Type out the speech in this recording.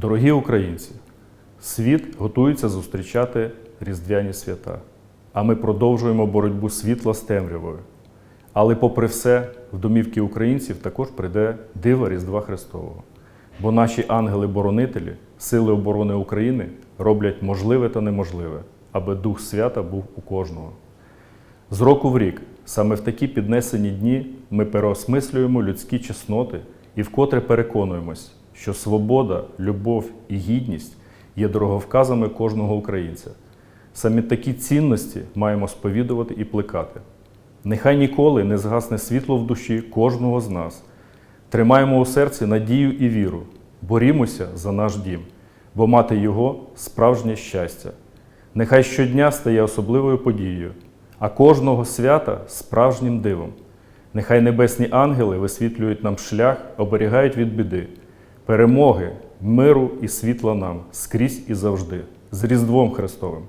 Дорогі українці, світ готується зустрічати різдвяні свята, а ми продовжуємо боротьбу світла з темрявою. Але, попри все, в домівки українців також прийде диво Різдва Христового. Бо наші ангели-боронителі, сили оборони України роблять можливе та неможливе, аби Дух Свята був у кожного. З року в рік, саме в такі піднесені дні, ми переосмислюємо людські чесноти і вкотре переконуємось, що свобода, любов і гідність є дороговказами кожного українця. Саме такі цінності маємо сповідувати і плекати. Нехай ніколи не згасне світло в душі кожного з нас. Тримаємо у серці надію і віру, борімося за наш дім, бо мати його справжнє щастя. Нехай щодня стає особливою подією, а кожного свята справжнім дивом. Нехай небесні ангели висвітлюють нам шлях, оберігають від біди, перемоги, миру і світла нам скрізь і завжди, з Різдвом Христовим.